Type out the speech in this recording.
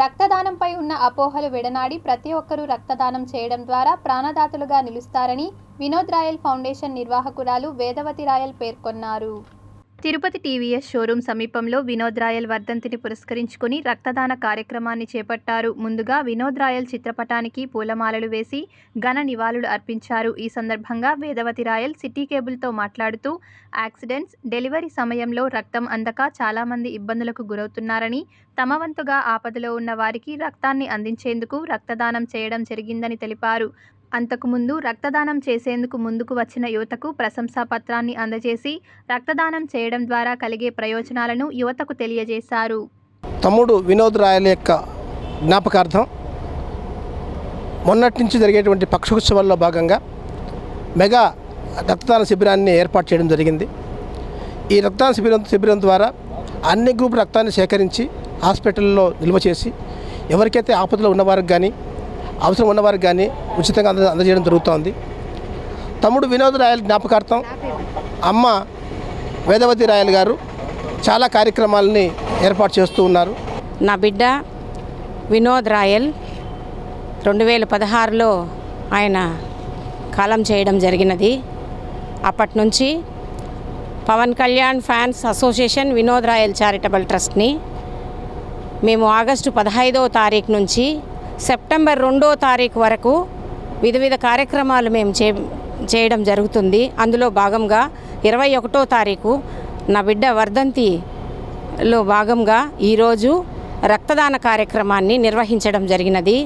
రక్తదానంపై ఉన్న అపోహలు విడనాడి ప్రతి ఒక్కరూ రక్తదానం చేయడం ద్వారా ప్రాణదాతలుగా నిలుస్తారని వినోద్ రాయల్ ఫౌండేషన్ నిర్వాహకురాలు వేదవతి రాయల్ పేర్కొన్నారు. తిరుపతి టీవీఎస్ షోరూం సమీపంలో వినోద్ రాయల్ వర్ధంతిని పురస్కరించుకుని రక్తదాన కార్యక్రమాన్ని చేపట్టారు. ముందుగా వినోద్ రాయల్ చిత్రపటానికి పూలమాలలు వేసి ఘన నివాళులు అర్పించారు. ఈ సందర్భంగా వేదవతి రాయల్ సిటీ కేబుల్తో మాట్లాడుతూ యాక్సిడెంట్స్ డెలివరీ సమయంలో రక్తం అందక చాలామంది ఇబ్బందులకు గురవుతున్నారని తమ వంతుగా ఆపదలో ఉన్న వారికి రక్తాన్ని అందించేందుకు రక్తదానం చేయడం జరిగిందని తెలిపారు. అంతకుముందు రక్తదానం చేసేందుకు ముందుకు వచ్చిన యువతకు ప్రశంసా పత్రాన్ని అందజేసి రక్తదానం చేయడం ద్వారా కలిగే ప్రయోజనాలను యువతకు తెలియజేశారు. తమ్ముడు వినోద్ రాయల యొక్క జ్ఞాపకార్థం మొన్నటి నుంచి జరిగేటువంటి పక్షోత్సవాల్లో భాగంగా మెగా రక్తదాన శిబిరాన్ని ఏర్పాటు చేయడం జరిగింది. ఈ రక్తదాన శిబిరం శిబిరం ద్వారా అన్ని గ్రూప్ రక్తాన్ని సేకరించి హాస్పిటల్లో నిల్వ చేసి ఎవరికైతే ఆపదలో ఉన్నవారికి కానీ అవసరం ఉన్నవారికి కానీ ఉచితంగా అంద అందజేయడం జరుగుతోంది. తమ్ముడు వినోద్ రాయల్ జ్ఞాపకార్థం అమ్మ వేదవతి రాయల్ గారు చాలా కార్యక్రమాలని ఏర్పాటు చేస్తూ ఉన్నారు. నా బిడ్డ వినోద్ రాయల్ రెండు వేల పదహారులో ఆయన కాలం చేయడం జరిగినది. అప్పటి నుంచి Pawan Kalyan fans association Vinod Royal charitable ట్రస్ట్ని మేము ఆగస్టు పదహైదవ తారీఖు నుంచి సెప్టెంబర్ రెండో తారీఖు వరకు వివిధ వివిధ కార్యక్రమాలు మేము చే చేయడం జరుగుతుంది. అందులో భాగంగా ఇరవై ఒకటో తారీఖు నా బిడ్డ వర్ధంతిలో భాగంగా ఈరోజు రక్తదాన కార్యక్రమాన్ని నిర్వహించడం జరిగినది.